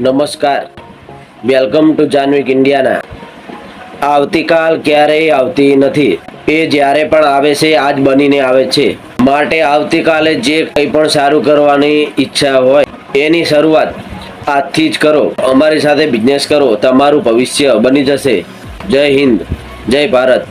નમસ્કાર. Welcome to જાનવિક ઇન્ડિયાના. આવતીકાલ ક્યારેય આવતી નથી. એ જ્યારે પણ આવે છે, આજ બનીને આવે છે. માટે આવતીકાલે જે કંઈ પણ સારું કરવાની ઈચ્છા હોય, એની શરૂઆત આજથી જ કરો. અમારી સાથે બિઝનેસ કરો. તમારું ભવિષ્ય બની જશે. જય હિન્દ. જય ભારત.